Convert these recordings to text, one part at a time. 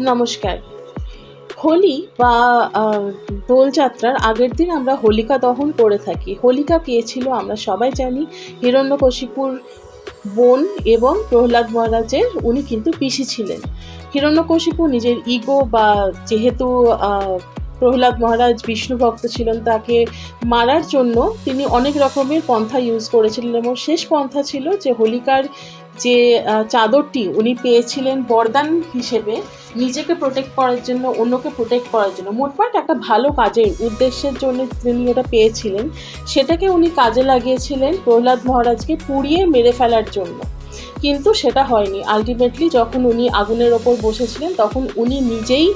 নমস্কার। হোলি বা দোলযাত্রার আগের দিন আমরা হোলিকা দহন করে থাকি। হোলিকা কে ছিল আমরা সবাই জানি। হিরণ্যকশিপুর বোন এবং প্রহ্লাদ মহারাজের উনি কিন্তু পিসি ছিলেন। হিরণ্যকশিপু নিজের ইগো বা যেহেতু প্রহ্লাদ মহারাজ বিষ্ণু ভক্ত ছিলেন তাকে মারার জন্য তিনি অনেক রকমের পন্থা ইউজ করেছিলেন এবং শেষ পন্থা ছিল যে হোলিকার যে চাদরটি উনি পেয়েছিলেন বরদান হিসেবে নিজেকে প্রোটেক্ট করার জন্য, অন্যকে প্রোটেক্ট করার জন্য। মোটমাট একটা ভালো কাজের উদ্দেশ্যের জন্য তিনি ওটা পেয়েছিলেন। সেটাকে উনি কাজে লাগিয়েছিলেন প্রহ্লাদ মহারাজকে পুড়িয়ে মেরে ফেলার জন্য। কিন্তু সেটা হয়নি। আলটিমেটলি যখন উনি আগুনের ওপর বসেছিলেন, তখন উনি নিজেই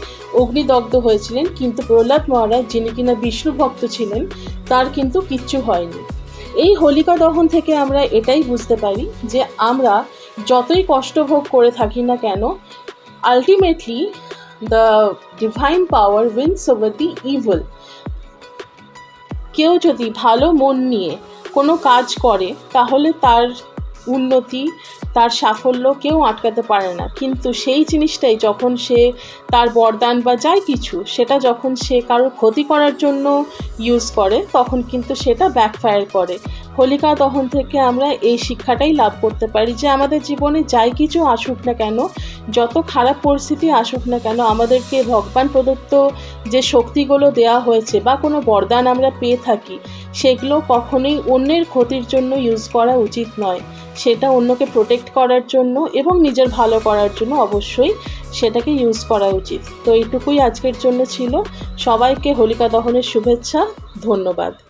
অগ্নিদগ্ধ হয়েছিলেন, কিন্তু প্রহ্লাদ মহারাজ, যিনি কিনা বিষ্ণু ভক্ত ছিলেন, তার কিন্তু কিচ্ছু হয়নি। এই হোলিকা দহন থেকে আমরা এটাই বুঝতে পারি যে আমরা যতই কষ্ট ভোগ করে থাকি না কেন ultimately the divine power wins over the evil কেউ যদি ভালো মন নিয়ে কোনো কাজ করে, তাহলে তার উন্নতি, তার সাফল্য কেউ আটকাতে পারে না। কিন্তু সেই জিনিসটাই যখন সে তার বরদান বা যাই কিছু, সেটা যখন সে কারোর ক্ষতি করার জন্য ইউজ করে, তখন কিন্তু সেটা ব্যাকফায়ার করে। হোলিকা দহন থেকে আমরা এই শিক্ষাটাই লাভ করতে পারি যে আমাদের জীবনে যাই কিছু আসুক না কেন, যত খারাপ পরিস্থিতি আসুক না কেন, আমাদেরকে ভগবান প্রদত্ত যে শক্তিগুলো দেওয়া হয়েছে বা কোনো বরদান আমরা পেয়ে থাকি, সেগুলো কখনোই অন্যের ক্ষতির জন্য ইউজ করা উচিত নয়। সেটা অন্যকে প্রোটেক্ট করার জন্য এবং নিজের ভালো করার জন্য অবশ্যই সেটাকে ইউজ করা উচিত। তো এইটুকুই আজকের জন্য ছিল। সবাইকে হোলিকা দহনের শুভেচ্ছা। ধন্যবাদ।